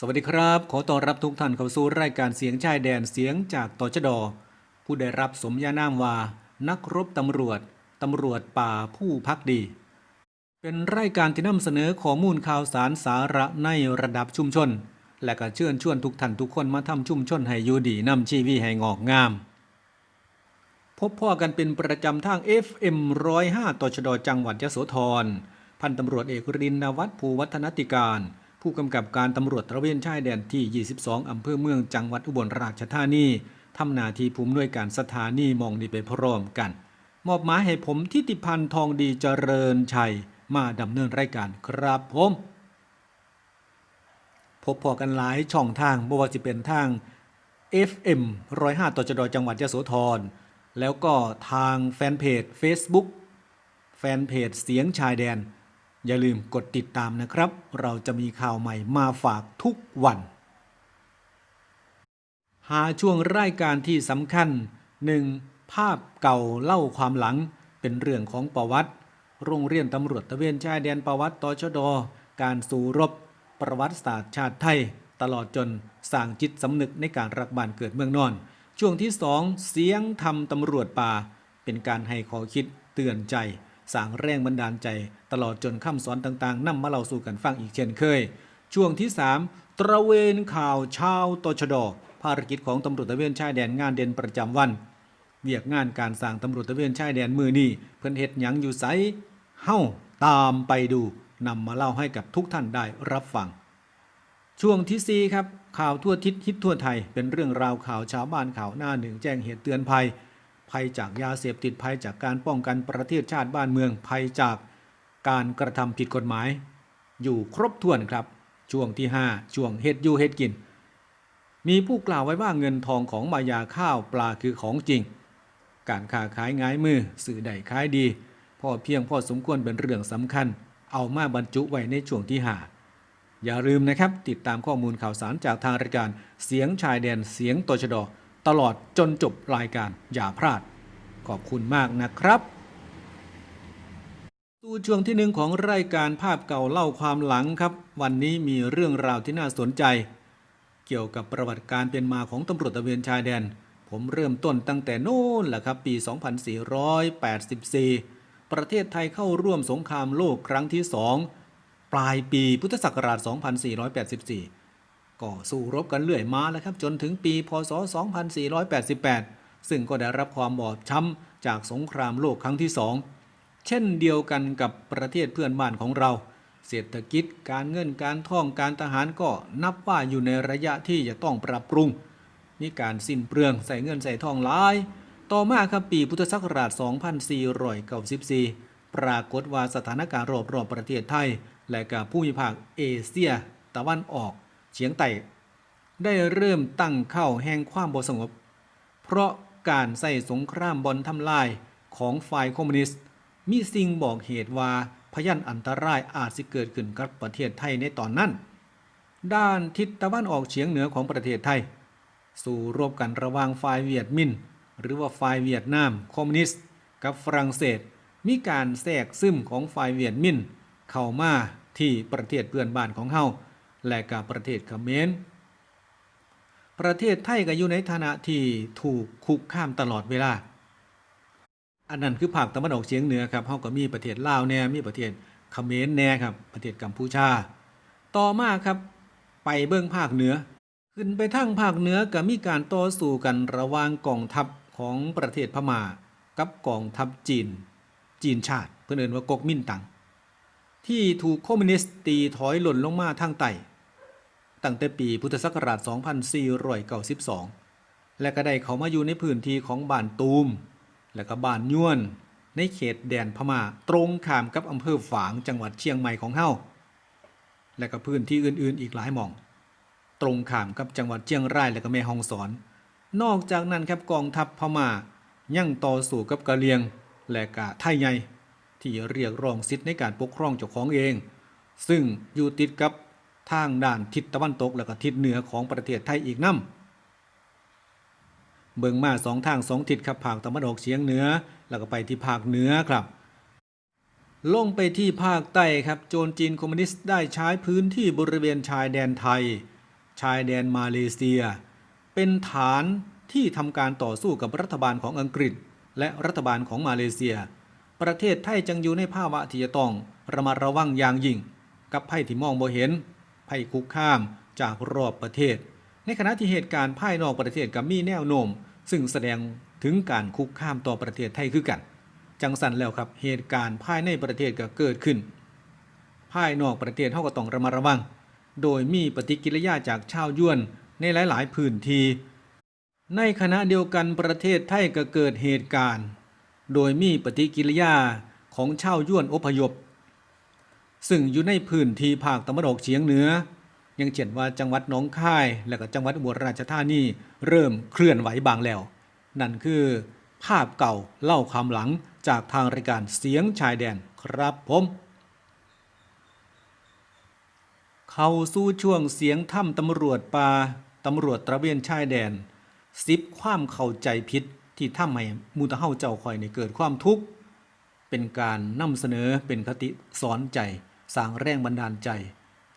สวัสดีครับ ขอต้อนรับทุกท่านเข้าสู่รายการเสียงชายแดนเสียงจากตชด ผู้ได้รับสมญานามว่า นักรบตำรวจ ตำรวจป่าผู้พักดี เป็นรายการที่นำเสนอข้อมูลข่าวสารสาระในระดับชุมชน และก็เชิญชวนทุกท่านทุกคนมาทำชุมชนให้อยู่ดีนำชีวิตให้งอกงาม พบพ่อกันเป็นประจำทาง FM 105ตชดจังหวัดยะโสธร พันตำรวจเอกรินนวัฒนภูวัฒนติการ ผู้กำกับการตำรวจตระเวนชายแดนที่ 22 อำเภอเมืองจังหวัดอุบลราชธานีทำหนาทีภูมิด้วยการสถานีมองดีไปพร้อมกัน มอบหมายให้ผมทิติพันธ์ทองดีเจริญชัย มาดำเนินรายการครับผมพบพอกันหลายช่องทางบ่ว่าจะเป็นทาง FM 105ตจดจังหวัดยะโสธร แล้วก็ทางแฟนเพจ Facebook แฟนเพจเสียงชายแดน อย่าลืมกดติดตามนะครับ เราจะมีข่าวใหม่มาฝากทุกวัน หาช่วงรายการที่สำคัญ 1. ภาพเก่าเล่าความหลัง เป็นเรื่องของประวัติ โรงเรียนตำรวจตะเวนชายแดนประวัติตชด การสู้รบ ประวัติศาสตร์ชาติไทย ตลอดจนสร้างจิตสำนึกในการรักบ้านเกิดเมืองนอน ช่วงที่ 2 เสียงทำตำรวจป่า เป็นการให้ข้อคิดเตือนใจ สร้างแรงบันดาลใจ ตลอดจนคำสอนต่างๆนำมาเล่าสู่กันฟังอีกเช่นเคย ช่วงที่ 3 ตระเวนข่าวชาวตชดภารกิจของตำรวจตระเวนชายแดนงานเด่นประจำวันเวียกงานการสร้างตำรวจตระเวนชายแดนมือนี้เพิ่นเฮ็ดหยังอยู่ไสเฮ้าตามไปดูนำมาเล่าให้กับทุกท่านได้รับฟังช่วงที่4ครับข่าวทั่วทิศฮิตทั่วไทย เป็นเรื่องราวข่าวชาวบ้านข่าวหน้าหนึ่งแจ้งเหตุเตือนภัย ภัยจากยาเสพติดภัยจากการป้องกันประเทศชาติบ้านเมืองภัยจากการกระทำผิดกฎหมาย อยู่ครบถ้วนครับ ช่วงที่ 5 ช่วงเฮ็ดอยู่เฮ็ดกิน มีผู้กล่าวไว้ว่าเงินทองของมายาข้าวปลาคือของจริง การค้าขายง่ายมือสื่อใดขายดี พ่อเพียงพ่อสมควรเป็นเรื่องสำคัญ เอามาบรรจุไว้ในช่วงที่หาอย่าลืมนะครับ ติดตามข้อมูลข่าวสารจากทางรายการเสียงชายแดนเสียงตชด ตลอดจนจบรายการอย่าพลาด ขอบคุณมากนะครับสู่ช่วงที่หนึ่งของรายการภาพเก่าเล่าความหลังครับ วันนี้มีเรื่องราวที่น่าสนใจ เกี่ยวกับประวัติการเป็นมาของตำรวจตะเวนชายแดน ผมเริ่มต้นตั้งแต่โน้นแหละครับปี 2484 ประเทศไทยเข้าร่วมสงครามโลกครั้งที่2ปลายปีพุทธศักราช 2484 ก็สู้รบกันเรื่อยมาแล้วครับจนถึงปีพศ 2488 ซึ่งก็ได้รับความบอบช้ำจากสงครามโลกครั้งที่สองเช่นเดียวกันกับประเทศเพื่อนบ้านของเรา เศรษฐกิจการเงินการท่องการทหารก็นับว่าอยู่ในระยะที่จะต้องปรับปรุงมีการสิ้นเปลืองใส่เงินใส่ทองหลาย ต่อมาครับปีพุทธศักราช 2494 ปรากฏว่าสถานการณ์รอบรอบๆประเทศไทย และกับผู้มีภาคเอเชีย ตะวันออก เฉียงใต้ได้เริ่มตั้งเข้าแห่งความบ่สงบ เพราะการใส่สงครามบอลทำลายของฝ่ายคอมมิวนิสต์ มีสิ่งบอกเหตุว่าพยันอันตรายอาจสิเกิดขึ้นกับประเทศไทยในตอนนั้น ด้านทิศตะวันออกเฉียงเหนือของประเทศไทย สู่รบกันระหว่างฝ่ายเวียดมินหรือว่าฝ่ายเวียดนามคอมมิวนิสต์ กับฝรั่งเศส มีการแทรกซึมของฝ่ายเวียดมินเข้ามาที่ประเทศเพื่อนบ้านของเฮา และกับประเทศเขมรประเทศไทยก็อยู่ในฐานะที่ถูกคุกข้ามตลอดเวลา อันนั้นคือภาคตะวันออกเฉียงเหนือครับเฮาก็มีประเทศลาวแน่มีประเทศเขมรแน่ครับ ประเทศกัมพูชา ต่อมาครับ ไปเบื้องภาคเหนือ ขึ้นไปทางภาคเหนือก็มีการต่อสู้กันระหว่างกองทัพของประเทศพม่ากับกองทัพจีน จีนชาติ เพื่อนเอ่นว่ากกมินตั๋งที่ถูกคอมมิวนิสต์ตีถอยหล่นลงมาทางใต้ ตั้งแต่ปีพุทธศักราช 2492 และก็ได้เขามาอยู่ในพื้นที่ของบ้านตูม และก็บ้านยวน ในเขตแดนพม่าตรงข้ามกับอำเภอฝางจังหวัดเชียงใหม่ของเฮาและก็พื้นที่อื่นๆ อีกหลายหม่อง ตรงข้ามกับจังหวัดเชียงรายและก็แม่ฮ่องสอน นอกจากนั้นครับกองทัพพม่ายังต่อสู้กับกะเหรียง และกะไทยใหญ่ที่เรียกร้องสิทธิในการปกครองเจ้าของเอง ซึ่งอยู่ติดกับ ทางด้านทิศตะวันตกและก็ทิศเหนือของประเทศไทยอีกน้ำเบิงมาสองทางสองทิศครับภาคตะวันออกเฉียงเหนือ แล้วก็ไปที่ภาคเหนือครับ ลงไปที่ภาคใต้ครับโจรจีนคอมมิวนิสต์ได้ใช้พื้นที่บริเวณชายแดนไทย ชายแดนมาเลเซีย เป็นฐานที่ทำการต่อสู้กับรัฐบาลของอังกฤษ และรัฐบาลของมาเลเซีย ประเทศไทยจังอยู่ในภาวะที่จะต้องระมัดระวังอย่างยิ่ง กับภัยที่มองบ่เห็น ภัยคุกคามจากรอบประเทศ ในขณะที่เหตุการณ์ภายนอกประเทศกับมีแนวโน้มซึ่งแสดงถึงการคุกคามต่อประเทศไทยคือกัน จังสันแล้วครับเหตุการณ์ภายในประเทศก็เกิดขึ้น ภายนอกประเทศเขาก็ต้องระมัดระวัง โดยมีปฏิกิริยาจากชาวยวนในหลาย ๆ พื้นที่ในขณะเดียวกันประเทศไทยก็เกิดเหตุการณ์ โดยมีปฏิกิริยาของชาวยวนอพยพ ซึ่งอยู่ในพื้นที่ภาคตะวันออกเฉียงเหนือย่างเช่นว่าจังหวัดหนองคาย และก็จังหวัดอุบลราชธานีเริ่มเคลื่อนไหวบางแล้ว นั่นคือ ภาพเก่าเล่าความหลังจากทางรายการเสียงชายแดนครับผมเข้าสู่ช่วงเสียงถ้ำตำรวจป่าตำรวจตระเวนชายแดนสิบความเข้าใจผิดที่ทำให้มูตะเฮาเจ้าคอยในเกิดความทุกข์เป็นการนำเสนอเป็นคติสอนใจ สร้างแรงบันดาลใจ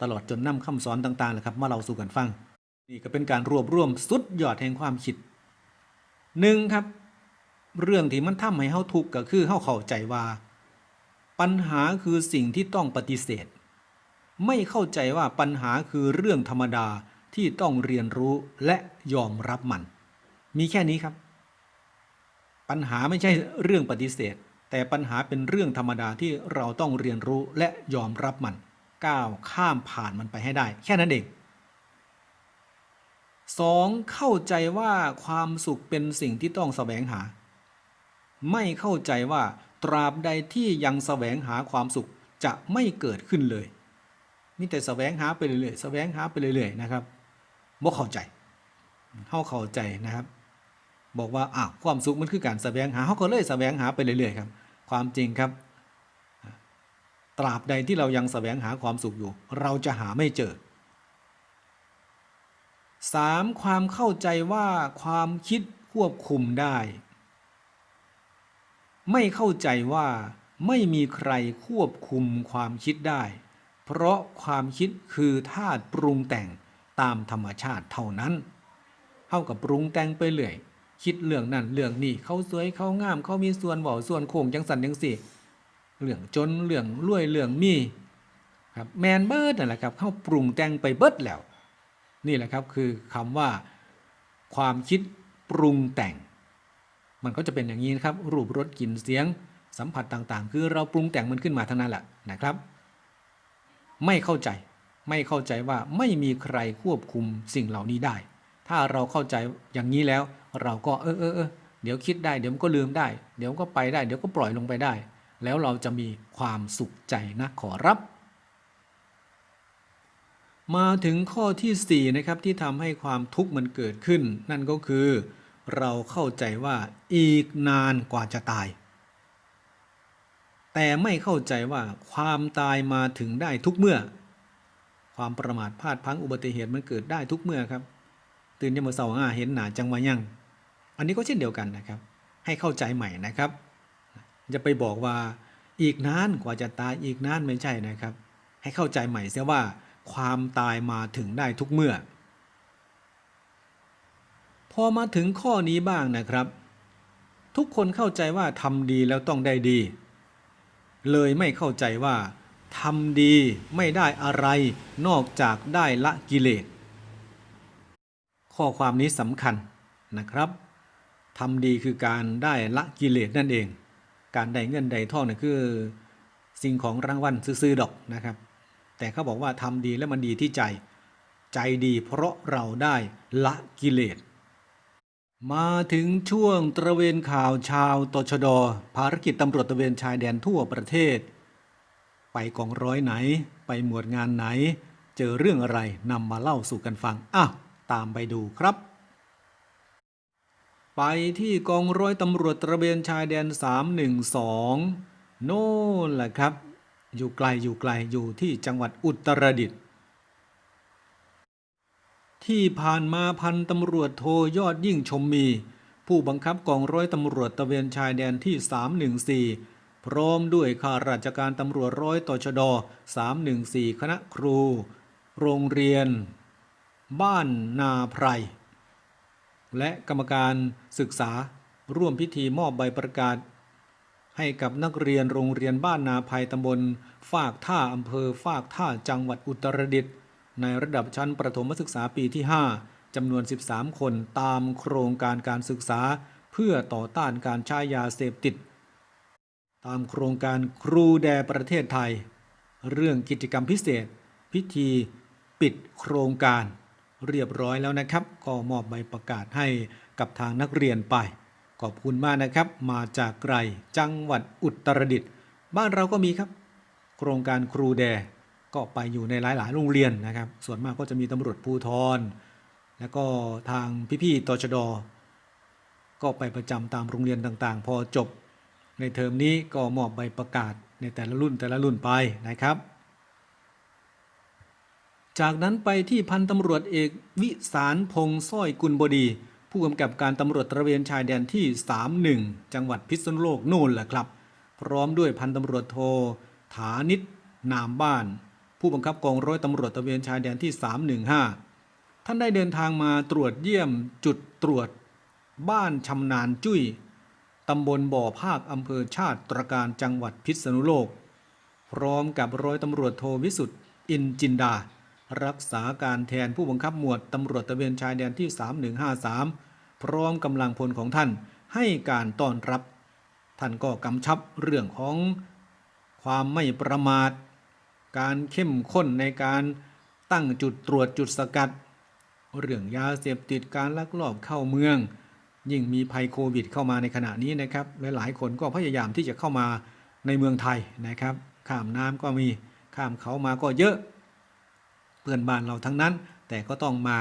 ตลอดจนนำคำสอนต่างๆแหละครับมาเล่าสู่กันฟัง นี่ก็เป็นการรวบรวมสุดยอดแห่งความคิดหนึ่งครับ เรื่องที่มันทำให้เฮาทุกข์ก็คือเฮาเข้าใจว่า ปัญหาคือสิ่งที่ต้องปฏิเสธ ไม่เข้าใจว่าปัญหาคือเรื่องธรรมดาที่ต้องเรียนรู้และยอมรับมัน มีแค่นี้ครับ ปัญหาไม่ใช่เรื่องปฏิเสธ แต่ปัญหาเป็นเรื่องธรรมดาที่เราต้องเรียนรู้และยอมรับมัน ก้าวข้ามผ่านมันไปให้ได้ แค่นั้นเอง 2. เข้าใจว่าความสุขเป็นสิ่งที่ต้องแสวงหา ไม่เข้าใจว่าตราบใดที่ยังแสวงหาความสุขจะไม่เกิดขึ้นเลยมีแต่แสวงหาไปเรื่อยๆแสวงหาไปเรื่อยๆนะครับบ่เข้าใจเข้าเข้าใจนะครับ บอกว่าอ้าวความสุขมันคือการแสวงหาเขาก็เลยแสวงหาไปเรื่อยๆครับ ความจริงครับตราบใดที่เรายังแสวงหาความสุขอยู่ เราจะหาไม่เจอ 3. ความเข้าใจว่าความคิดควบคุมได้ ไม่เข้าใจว่าไม่มีใครควบคุมความคิดได้ เพราะความคิดคือธาตุปรุงแต่งตามธรรมชาติเท่านั้น เท่ากับปรุงแต่งไปเรื่อย คิดเรื่องนั่นเรื่องนี้เขาสวยเขางามเขามีส่วนเบาส่วนโค้งจังสันจังสี่เรื่องจนเรื่องรวยเรื่องมีครับแมนเบิร์ดนั่นแหละครับเขาปรุงแต่งไปเบิร์ดแล้ว นี่แหละครับคือคำว่าความคิดปรุงแต่ง มันก็จะเป็นอย่างนี้นะครับ รูปรสกลิ่นเสียงสัมผัสต่างๆ คือเราปรุงแต่งมันขึ้นมาทั้งนั้นแหละนะครับ ไม่เข้าใจไม่เข้าใจว่าไม่มีใครควบคุมสิ่งเหล่านี้ได้ ถ้าเราเข้าใจอย่างนี้แล้ว เราก็เออเออเออเดี๋ยวคิดได้เดี๋ยวก็ลืมได้ เดี๋ยวก็ไปได้ เดี๋ยวก็ปล่อยลงไปได้ แล้วเราจะมีความสุขใจนะขอรับ มาถึงข้อที่4นะครับที่ทำให้ความทุกข์มันเกิดขึ้น นั่นก็คือ เราเข้าใจว่าอีกนานกว่าจะตาย แต่ไม่เข้าใจว่าความตายมาถึงได้ทุกเมื่อ ความประมาทพลาดพังอุบัติเหตุมันเกิดได้ทุกเมื่อครับ ตื่นยามมื้อเช้าอ่าเห็นหนาจังวายังอันนี้ก็เช่นเดียวกันนะครับ ให้เข้าใจใหม่นะครับจะไปบอกว่าอีกนานกว่าจะตายอีกนานไม่ใช่นะครับ ให้เข้าใจใหม่เสียว่าความตายมาถึงได้ทุกเมื่อ พอมาถึงข้อนี้บ้างนะครับ ทุกคนเข้าใจว่าทำดีแล้วต้องได้ดี เลยไม่เข้าใจว่าทำดีไม่ได้อะไรนอกจากได้ละกิเลส ข้อความนี้สำคัญนะครับทำดีคือการได้ละกิเลสนั่นเอง การได้เงินได้ทองเนี่ยคือ สิ่งของรางวัลซื้อๆดอกนะครับ แต่เขาบอกว่าทำดีแล้วมันดีที่ใจ ใจดีเพราะเราได้ละกิเลสมาถึงช่วงตระเวนข่าวชาวตชด ภารกิจตำรวจตระเวนชายแดนทั่วประเทศ ไปกองร้อยไหน ไปหมวดงานไหน เจอเรื่องอะไรนำมาเล่าสู่กันฟังอะ ตามไปดูครับ ไปที่กองร้อยตำรวจตระเวนชายแดน 312 โน่นแหละครับ อยู่ไกลอยู่ไกลอยู่ที่จังหวัดอุตรดิตถ์ที่ผ่านมาพันตำรวจโทยอดยิ่งชมมี ผู้บังคับกองร้อยตำรวจตระเวนชายแดนที่ 314 พร้อมด้วยข้าราชการตำรวจร้อยตชด 314 คณะครู โรงเรียน บ้านนาไพร และกรรมการศึกษาร่วมพิธีมอบใบประกาศ ให้กับนักเรียนโรงเรียนบ้านนาภัยตำบลฟากท่าอำเภอฟากท่าจังหวัดอุตรดิตถ์ในระดับชั้นประถมศึกษาปีที่ 5จำนวน 13 คนตามโครงการการศึกษา เพื่อต่อต้านการใช้ยาเสพติด ตามโครงการครูแดประเทศไทย เรื่องกิจกรรมพิเศษ พิธีปิดโครงการ เรียบร้อยแล้วนะครับ ก็มอบใบประกาศให้กับทางนักเรียนไป ขอบคุณมากนะครับ มาจากไกลจังหวัดอุตรดิตถ์บ้านเราก็มีครับ โครงการครูแดก็ไปอยู่ในหลายๆ โรงเรียนนะครับ ส่วนมากก็จะมีตำรวจภูทรแล้วก็ทางพี่ๆตชดก็ไปประจำตามโรงเรียนต่างๆ พอจบ ในเทอมนี้ก็มอบใบประกาศในแต่ละรุ่นแต่ละรุ่นไปนะครับ จากนั้นไปที่พันตำรวจเอกวิสารพงษ์สร้อยกุลบดี ผู้กำกับการตำรวจตระเวนชายแดนที่ 31 จังหวัดพิษณุโลกโน่นแหละครับ พร้อมด้วยพันตำรวจโทฐานิตนามบ้าน ผู้บังคับกองร้อยตำรวจตระเวนชายแดนที่ 315 ท่านได้เดินทางมาตรวจเยี่ยมจุดตรวจ บ้านชำนาญจุ้ยตำบลบ่อภาคอำเภอชาติตรการจังหวัดพิษณุโลก พร้อมกับร้อยตำรวจโทวิสุทธิ์อินจินดา รักษาการแทนผู้บังคับหมวดตำรวจตะเวนชายแดนที่ 3153 พร้อมกำลังพลของท่านให้การต้อนรับ ท่านก็กำชับเรื่องของความไม่ประมาท การเข้มข้นในการตั้งจุดตรวจจุดสกัด เรื่องยาเสพติดการลักลอบเข้าเมือง ยิ่งมีภัยโควิดเข้ามาในขณะนี้นะครับลหลายคนก็พยายามที่จะเข้ามาในเมืองไทยนะครับ ข้ามน้ำก็มีข้ามเขามาก็เยอะ พื่อนบ้านเราทั้งนั้น แต่ก็ต้องมา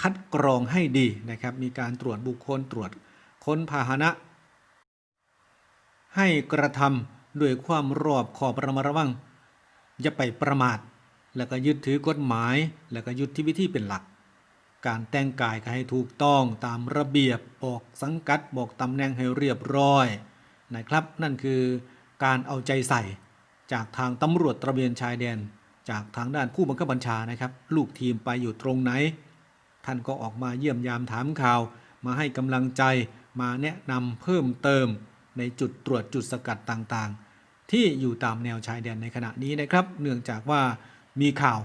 คัดกรองให้ดีนะครับ มีการตรวจบุคคลตรวจค้นพาหนะ ให้กระทำด้วยความรอบขอบระมัดระวัง อย่าไปประมาท แล้วก็ยึดถือกฎหมาย แล้วก็ยึดที่วิธีเป็นหลัก การแต่งกายก็ให้ถูกต้องตามระเบียบบอกสังกัดบอกตำแหน่งให้เรียบร้อยนะครับ นั่นคือการเอาใจใส่จากทางตำรวจตระเวนชายแดน จากทางด้านผู้บังคับบัญชานะครับ ลูกทีมไปอยู่ตรงไหน ท่านก็ออกมาเยี่ยมยามถามข่าว มาให้กำลังใจมาแนะนำเพิ่มเติม ในจุดตรวจจุดสกัดต่างๆ ที่อยู่ตามแนวชายแดนในขณะนี้นะครับ เนื่องจากว่ามีข่าว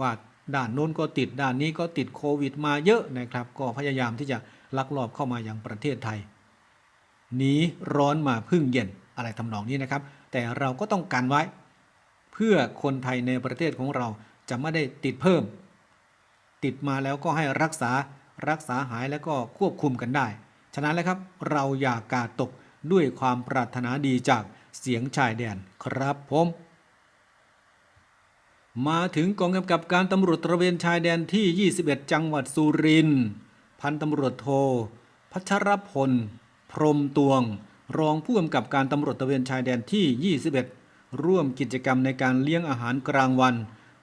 ว่าด้านโน้นก็ติดด้านนี้ก็ติดโควิดมาเยอะนะครับ ก็พยายามที่จะลักลอบเข้ามาอยังประเทศไทยหนีร้อนมาพึ่งเย็นอะไรทำนองนี้นะครับ แต่เราก็ต้องกันไว้ พื่อคนไทยในประเทศของเราจะไม่ได้ติดเพิ่ม ติดมาแล้วก็ให้รักษารักษาหายแล้วก็ควบคุมกันได้ ฉะนั้นแล้วครับเราอย่ากาดตกด้วยความปรารถนาดีจากเสียงชายแดนครับผมมาถึงกองกำกับการตำรวจตระเวนชายแดนที่ 21 จังหวัดสุรินทร์พันตำรวจโท พัชรพล พรมตวง รองผู้กำกับการตำรวจตระเวนชายแดนที่ 21 ร่วมกิจกรรมในการเลี้ยงอาหารกลางวัน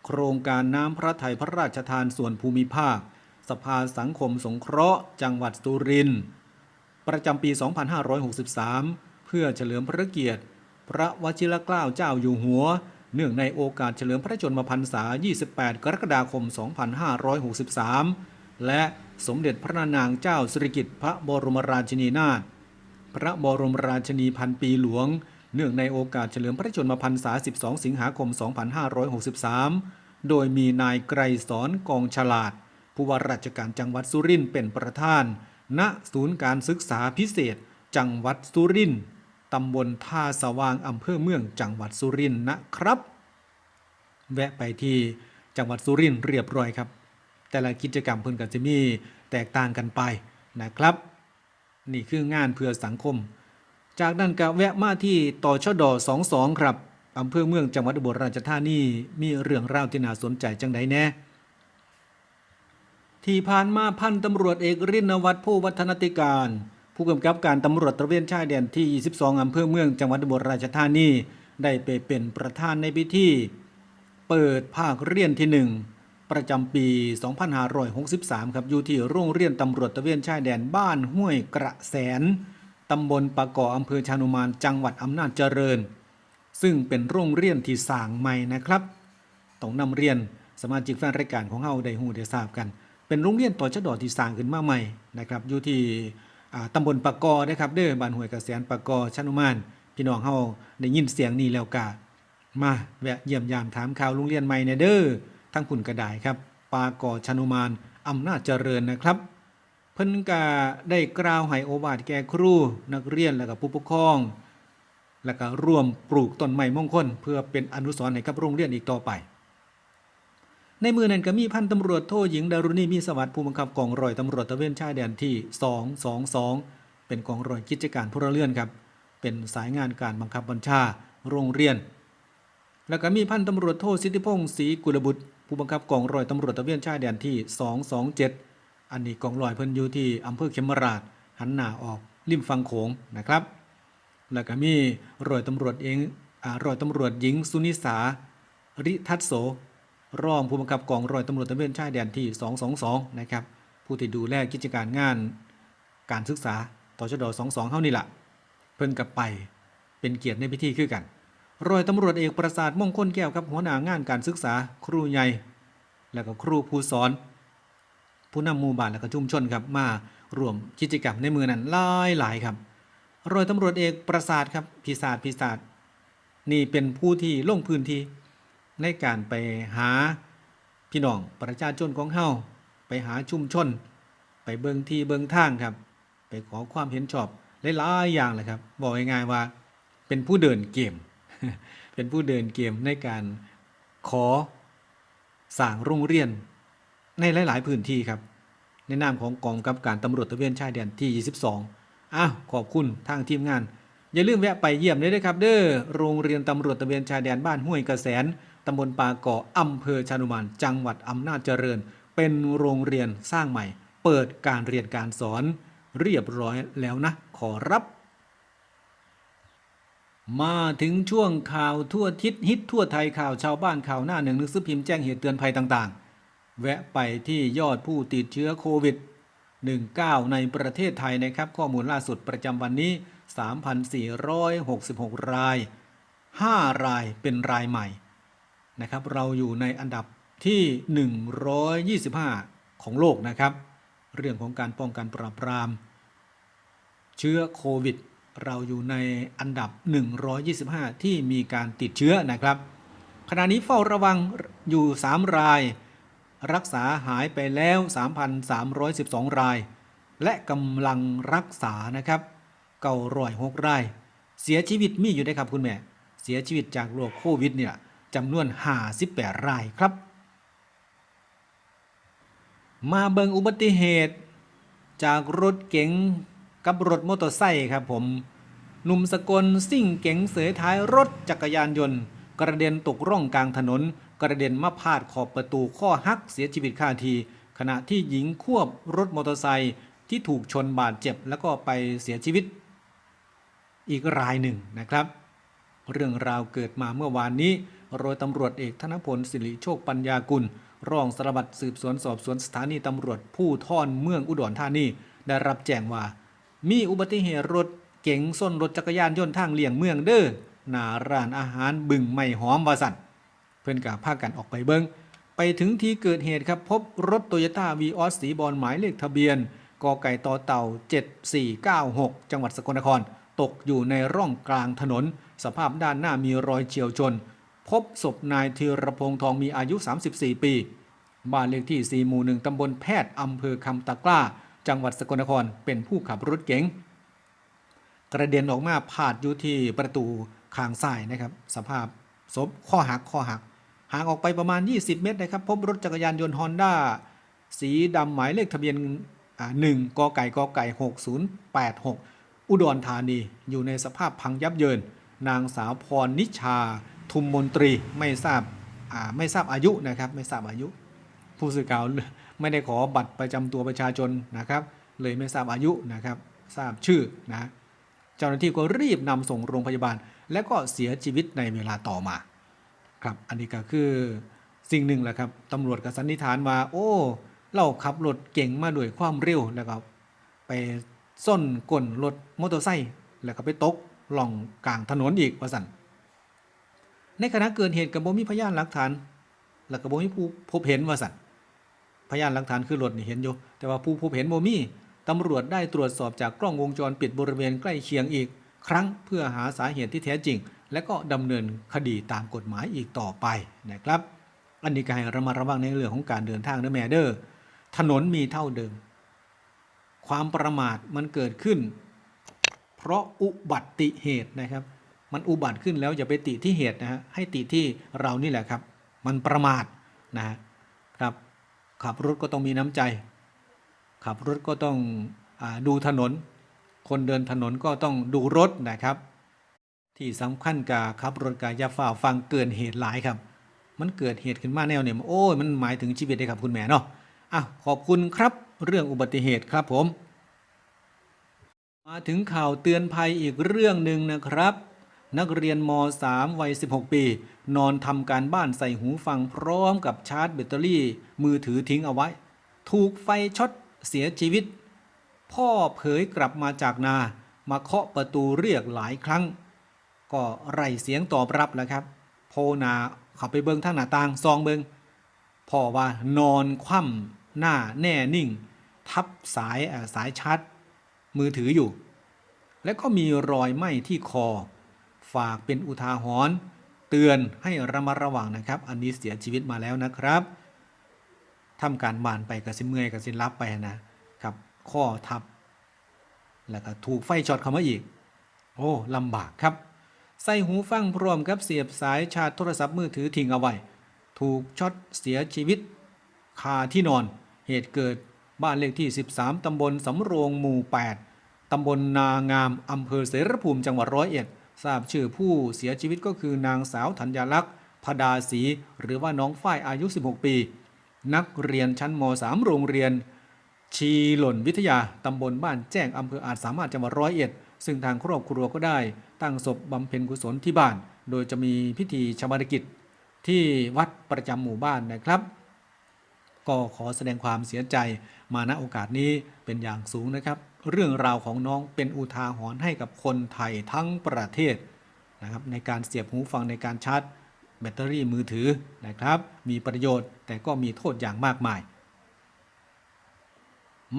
โครงการน้ำพระไถ่พระราชทานส่วนภูมิภาค สภาสังคมสงเคราะห์ จังหวัดสุรินทร์ประจำปี 2563 เพื่อเฉลิมพระเกียรติ พระวชิรเกล้าเจ้าอยู่หัว เนื่องในโอกาสเฉลิมพระชนมพรรษา 28 กรกฎาคม 2563 และสมเด็จพระนางเจ้าสิริกิติ์พระบรมราชินีนาถพระบรมราชินีพันปีหลวง เนื่องในโอกาสเฉลิมพระชนมพรรษา 12 สิงหาคม 2563 โดยมีนายไกรสอนกองฉลาด ผู้ว่าราชการจังหวัดสุรินทร์เป็นประธาน ณ ศูนย์การศึกษาพิเศษ จังหวัดสุรินทร์ตำบลท่าสว่างอำเภอเมืองจังหวัดสุรินทร์นะครับ แวะไปที่จังหวัดสุรินทร์เรียบร้อยครับ แต่ละกิจกรรมเพิ่นก็จะมีแตกต่างกันไปนะครับ นี่คืองานเพื่อสังคม จากนั้นก็แวะมาที่ต่อชดอ22ครับอำเภอเมืองจังหวัดอุบลราชธานีมีเรื่องราวที่น่าสนใจจังใดแน่ที่ผ่านมาพันตำรวจเอกรินวัฒน์ผู้วัฒนติการ ผู้กำกับการตำรวจตระเวนชายแดนที่ 22 อำเภอเมืองจังหวัดอุบลราชธานีได้ไปเป็นประธานในพิธี เปิดภาคเรียนที่ 1 ประจำปี 2563 ครับอยู่ที่โรงเรียนตำรวจตระเวนชายแดนบ้านห้วยกระแสน ตำบลปะก่ออำเภอชานุมานจังหวัดอำนาจเจริญ ซึ่งเป็นโรงเรียนที่สร้างใหม่นะครับต้องนำเรียนสมาชิกแฟนรายการของเฮาได้ฮู้ได้ทราบกัน เป็นโรงเรียนต่อชะดอที่สร้างขึ้นมาใหม่นะครับอยู่ที่ตำบลปากกอนะครับเด้อบ้านห้วยกระแสนปากกอชะนุมานพี่น้องเฮาได้ยินเสียงนี้แล้วกะมาแวะเยี่ยมยามถามข่าวโรงเรียนใหม่แน่เด้อทั้งคุณกระดายครับ ปากอชะนุมานอำนาจเจริญนะครับ เพิ่นก็ได้กล่าวให้โอวาทแก่ครูนักเรียนและก็ผู้ปกครอง แล้วก็ร่วมปลูกต้นไม้มงคล เพื่อเป็นอนุสรณ์ให้กับโรงเรียนอีกต่อไป ในมือนั้นก็มีพันตำรวจโทหญิงดารุณีมีสวัสดิ์ผู้บังคับกองร้อยตำรวจตะเวนชายแดนที่ 222 เป็นกองร้อยกิจการพลเรือนครับ เป็นสายงานการบังคับบัญชาโรงเรียน แล้วก็มีพันตำรวจโทสิทธิพงศ์ศรีกุลบุตร ผู้บังคับกองร้อยตำรวจตะเวนชายแดนที่ 227 อันนี้กองร้อยเพิ่นอยู่ที่อำเภอเขมราชหันหน้าออกริมฝั่งโขงนะครับ แล้วก็มีร้อยตำรวจเองอร้อยตำรวจหญิงสุนิสาริทัศโสรองผู้บังคับกองร้อยตำรวจตระเวนชายแดนที่ 222 นะครับ ผู้ที่ดูแลกิจการงานการศึกษาต่อชด22เฮานี่ล่ะเพิ่นกับไปเป็นเกียรติในพิธีคือกันร้อยตำรวจเอกประสาทมงคลแก้วครับหัวหน้างานการศึกษา ครูใหญ่ แล้วก็ครูผู้สอน ผู้นำหมู่บ้านและก็ชุมชนครับมารวมกิจกรรมในมือนั้นหลายหลายครับร้อยตำรวจเอกประสาทครับพิศาจพิศาจนี่เป็นผู้ที่ลงพื้นที่ในการไปหาพี่น้องประชาชนของเฮาไปหาชุมชน ไปเบิงที่เบิงทางครับ ไปขอความเห็นชอบหลายๆอย่างเลยครับ บอกง่ายๆว่าเป็นผู้เดินเกม เป็นผู้เดินเกมในการขอสร้างโรงเรียน ในหลาย ๆ พื้นที่ครับ ในนามของกองกำกับการตำรวจตระเวนชายแดนที่ 22 อ้าวขอบคุณทางทีมงาน อย่าลืมแวะไปเยี่ยมด้วยนะครับ เด้อโรงเรียนตำรวจตระเวนชายแดนบ้านห้วยกระแสนตำบลปาเกาะอำเภอชานุมานจังหวัดอำนาจเจริญ เป็นโรงเรียนสร้างใหม่ เปิดการเรียนการสอนเรียบร้อยแล้วนะ ขอรับ มาถึงช่วงข่าวทั่วทิศฮิตทั่วไทยข่าวชาวบ้านข่าวหน้าหนึ่งหนังสือพิมพ์แจ้งเหตุเตือนภัยต่างๆ แวะไปที่ยอดผู้ติดเชื้อโควิด 19 ในประเทศไทยนะครับ ข้อมูลล่าสุดประจำวันนี้ 3,466 ราย 5 รายเป็นรายใหม่นะครับ เราอยู่ในอันดับที่ 125 ของโลกนะครับ เรื่องของการป้องกันปราบปราม เชื้อโควิด เราอยู่ในอันดับ 125 ที่มีการติดเชื้อนะครับ ขณะนี้เฝ้าระวังอยู่ 3 ราย รักษาหายไปแล้ว 3,312 ราย และกำลังรักษานะครับ เก่ารอยหกราย เสียชีวิตมีอยู่ได้ครับคุณแม่ เสียชีวิตจากโรคโควิดเนี่ยจำนวน 58 รายครับ มาเบิงอุบัติเหตุ จากรถเก๋งกับรถมอเตอร์ไซค์ครับผมหนุ่มสกล ซิ่งเก๋งเสยท้ายรถจักรยานยนต์ กระเด็นตกร่องกลางถนน กระเด็นมาพาดขอบประตูข้อหักเสียชีวิตคาที ขณะที่หญิงควบรถมอเตอร์ไซค์ที่ถูกชนบาดเจ็บแล้วก็ไปเสียชีวิต อีกรายหนึ่งนะครับ เรื่องราวเกิดมาเมื่อวานนี้รอยตำรวจเอกธนพลสิริโชคปัญญากุล รองสารวัตรสืบสวนสอบสวนสถานีตำรวจผู้ท่อนเมืองอุดรธานีได้รับแจ้งว่า มีอุบัติเหตุรถเก๋งส้นรถจักรยานยนต์ทางเลี่ยงเมืองเด้อหน้าร้านอาหารบึงไม่หอมวาสันเพื่อนกาพากันออกไปเบิงไปถึงที่เกิดเหตุครับ พบรถโตโยต้าวีออสสีบอลหมายเลขทะเบียนกไก่ต่อเต่า 7496 จังหวัดสกลนคร ตกอยู่ในร่องกลางถนน สภาพด้านหน้ามีรอยเฉียวชน พบศพนายธีรพงษ์ทองมีอายุ 34 ปี บ้านเลขที่ 4 หมู่หนึ่งตำบลแพทย์อำเภอคำตะกร้า จังหวัดสกลนคร เป็นผู้ขับรถเก๋ง กระเด็นออกมาพาดอยู่ที่ประตูข้างซ้ายนะครับ สภาพศพข้อหักข้อหัก ห่างออกไปประมาณ 20 เมตรนะครับ พบรถจักรยานยนต์ฮอนด้าสีดำหมายเลขทะเบียนหนึ่งกไก่กไก่ 6086 อุดรธานี อยู่ในสภาพพังยับเยิน นางสาวพรนิชา ทุมมนตรีไม่ทราบไม่ทราบอายุนะครับ ไม่ทราบอายุ ผู้สื่อข่าวไม่ได้ขอบัตรประจำตัวประชาชนนะครับ เลยไม่ทราบอายุนะครับ ทราบชื่อนะ เจ้าหน้าที่ก็รีบนำส่งโรงพยาบาล และก็เสียชีวิตในเวลาต่อมา ครับ อันนี้ก็คือสิ่งหนึ่งแหละครับตำรวจก็สันนิษฐานว่า โอ้ เราขับรถเก่งมาด้วยความเร็วแล้วก็ไปส้นก้นรถมอเตอร์ไซค์แล้วก็ไปตกหล่องกลางถนนอีกว่าสันในขณะเกิดเหตุกับบ่มีพยานหลักฐาน แล้วก็บ่มีผู้พบเห็นว่าสั่นพยานหลักฐานคือรถนี่เห็นอยู่แต่ว่าผู้พบเห็นบ่มีตำรวจได้ตรวจสอบจากกล้องวงจรปิดบริเวณใกล้เคียงอีก ครั้งเพื่อหาสาเหตุที่แท้จริง และก็ดำเนินคดีตามกฎหมายอีกต่อไปนะครับอันนี้ก็ให้ระมัดระวังในเรื่องของการเดินทางเด้อแม่เด้อถนนมีเท่าเดิม ความประมาทมันเกิดขึ้น เพราะอุบัติเหตุนะครับ มันอุบัติขึ้นแล้วอย่าไปติที่เหตุนะฮะให้ติที่เรานี่แหละครับ มันประมาทนะฮะครับขับรถก็ต้องมีน้ำใจ ขับรถก็ต้องอดูถนน คนเดินถนนก็ต้องดูรถนะครับ ที่สำคัญกาขับรถกายาฝ่าฟังเกินเหตุหลายครับ มันเกิดเหตุขึ้นมาแนวเนี่ยโอ้ยมันหมายถึงชีวิตเลยครับคุณแม่เนาะอะขอบคุณครับเรื่องอุบัติเหตุครับผม มาถึงข่าวเตือนภัยอีกเรื่องหนึ่งนะครับ นักเรียนม .3 วัย 16 ปี นอนทำการบ้านใส่หูฟังพร้อมกับชาร์จแบตเตอรี่ มือถือทิ้งเอาไว้ ถูกไฟช็อตเสียชีวิต พ่อเผยกลับมาจากนา มาเคาะประตูเรียกหลายครั้ง ก็ไร่เสียงตอบรับแล้วครับ โพนาเขับไปเบิงทางหน้าต่างซองเบิงพ่อว่านอนคว่ำหน้าแน่นิ่ง ทับสายสายชาร์จมือถืออยู่ และก็มีรอยไหม้ที่คอ ฝากเป็นอุทาหรณ์เตือนให้ระมัดระวังนะครับ อันนี้เสียชีวิตมาแล้วนะครับทำการบานไปกับสิเมื่อยกับสิรับไปนะครับ ข้อทับ แล้วก็ถูกไฟช็อตเข้ามาอีก โอ้ลำบากครับ ใส่หูฟังพร้อมกับเสียบสายชาร์จโทรศัพท์มือถือทิ้งเอาไว้ ถูกช็อตเสียชีวิต คาที่นอน เหตุเกิดบ้านเลขที่ 13 ตำบลสำโรงหมู่ 8 ตำบลนางาม อำเภอเสรภูมิจังหวัดร้อยเอ็ด ทราบชื่อผู้เสียชีวิตก็คือนางสาวธัญลักษณ์พดาศรีหรือว่าน้องฝ้ายอายุ 16 ปี นักเรียนชั้นม .3 โรงเรียน ชีหล่นวิทยา ตำบลบ้านแจ้ง อำเภออาจสามารถจังหวัดร้อยเอ็ด ซึ่งทางครอบครัวก็ได้ ตั้งศพบำเพ็ญกุศลที่บ้าน โดยจะมีพิธีชาปนกิจที่วัดประจำหมู่บ้านนะครับ ก็ขอแสดงความเสียใจมาณโอกาสนี้เป็นอย่างสูงนะครับ เรื่องราวของน้องเป็นอุทาหรณ์ให้กับคนไทยทั้งประเทศนะครับในการเสียบหูฟังในการชาร์จแบตเตอรี่มือถือนะครับ มีประโยชน์แต่ก็มีโทษอย่างมากมาย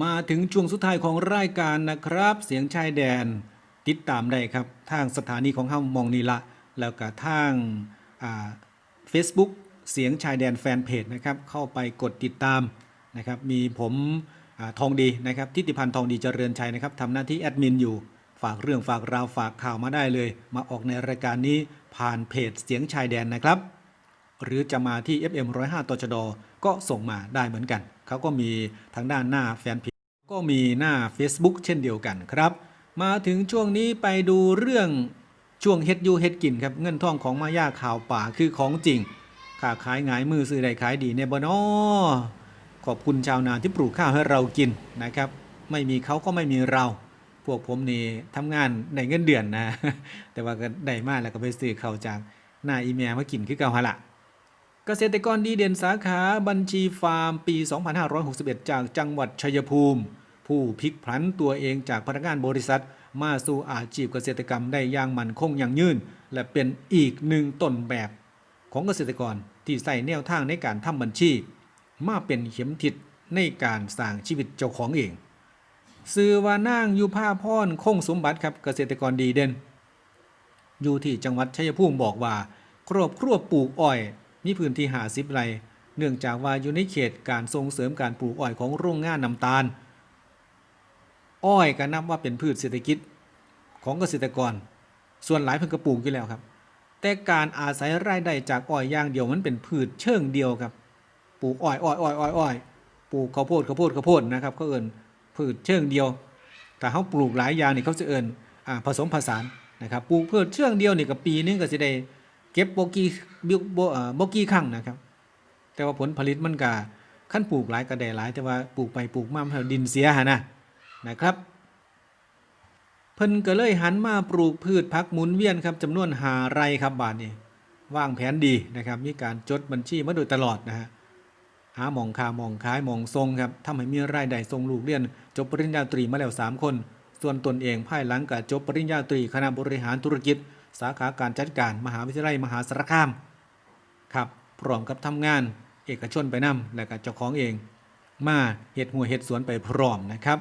มาถึงช่วงสุดท้ายของรายการนะครับ เสียงชายแดน ติดตามได้ครับ ทางสถานีของเฮามองนีละ แล้วก็ทางเฟซบุ๊กเสียงชายแดนแฟนเพจนะครับ เข้าไปกดติดตามนะครับ มีผมอทองดีนะครับ ทิติพันธ์ทองดีเจริญชัยนะครับทำหน้าที่แอดมินอยู่ ฝากเรื่องฝากราวฝากข่าวมาได้เลย มาออกในรายการนี้ผ่านเพจเสียงชายแดนนะครับ หรือจะมาที่ FM 105ตชดก็ส่งมาได้เหมือนกัน เขาก็มีทางด้านหน้าแฟนเพจก็มีหน้า Facebook เช่นเดียวกันครับ มาถึงช่วงนี้ไปดูเรื่องช่วงเฮ็ดยูเฮ็ดกินครับเงินทองของมายาข่าวป่าคือของจริงค้าขายหงายมือซื้อได้ขายดีในบ่นอขอบคุณชาวนาที่ปลูกข้าวให้เรากินนะครับ ไม่มีเขาก็ไม่มีเรา พวกผมนี่ทำงานได้เงินเดือนนะ แต่ว่าก็ได้มากแล้วก็ไปซื้อข้าวจากหน้าอีเมียมากินคือเก่าหนละเกษตรกรดีเด่นสาขาบัญชีฟาร์มปี 2561 จากจังหวัดชัยภูมิ ผู้พลิกพลันตัวเองจากพนักงานบริษัท มาสู่อาชีพเกษตรกรรมได้อย่างมั่นคงอย่างยืน และเป็นอีกหนึ่งต้นแบบของเกษตรกรที่ใส่แนวทางในการทำบัญชี มาเป็นเข็มทิศในการสร้างชีวิตเจ้าของเองซื้อว่านางยุภาพรคงสมบัติครับเกษตรกรดีเด่น อยู่ที่จังหวัดชัยภูมิบอกว่า ครอบครัวปลูกอ้อย มีพื้นที่หาสิบไร่เนื่องจากว่าอยู่ในเขตการส่งเสริมการปลูกอ้อยของโรงงานน้ำตาล อ้อยก็นับว่าเป็นพืชเศรษฐกิจของเกษตรกร ส่วนหลายเพิ่นก็ปลูกอยู่แล้วครับ แต่การอาศัยรายได้จากอ้อยอย่างเดียวมันเป็นพืชเชิงเดียวครับ ปลูกอ้อยอ้อยอ้อยอ้อยอ้อยปลูกข้าวโพดข้าวโพดข้าวโพดนะครับเขาเอิ้นพืชเชิงเดียว แต่เขาปลูกหลายอย่างนี่เขาจะเอิ้นผสมผสานนะครับ ปลูกพืชเชิงเดียวนี่กับปีนึงก็สิได้เก็บโบกี้บิโบเอ่อโบกี้ครั้งนะครับ แต่ว่าผลผลิตมันก็ขั้นปลูกหลายก็ได้หลาย แต่ว่าปลูกไปปลูกมามันดินเสียหะนะ นะครับ เพิ่นก็เลยหันมาปลูกพืชพักหมุนเวียนครับจำนวนหาไรครับบาทนี้วางแผนดีนะครับ มีการจดบัญชีมาโดยตลอดนะฮะหาหมองคาหมองขายหมองทรงครับทำให้มีรายได้ทรงลูกเรียน จบปริญญาตรีมาแล้ว 3 คน ส่วนตนเองภายหลังก็จบปริญญาตรีคณะบริหารธุรกิจ สาขาการจัดการมหาวิทยาลัยมหาสารคามครับพร้อมกับทำงาน เอกชนไปนํและก็เจ้าของเอง มาเฮ็ดหัวเฮ็ดสวนไปพร้อมนะครับ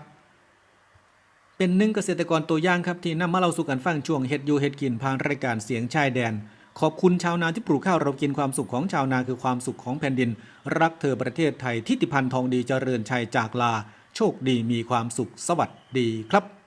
เป็นหนึ่งเกษตรกรตัวอย่างครับที่นำมาเล่าสู่กันฟังช่วงเห็ดอยู่เห็ดกินผ่านรายการเสียงชายแดน ขอบคุณชาวนาที่ปลูกข้าวเรากินความสุขของชาวนาคือความสุขของแผ่นดิน รักเธอประเทศไทยทิติพันธ์ทองดีเจริญชัยจากลา โชคดีมีความสุขสวัสดีครับ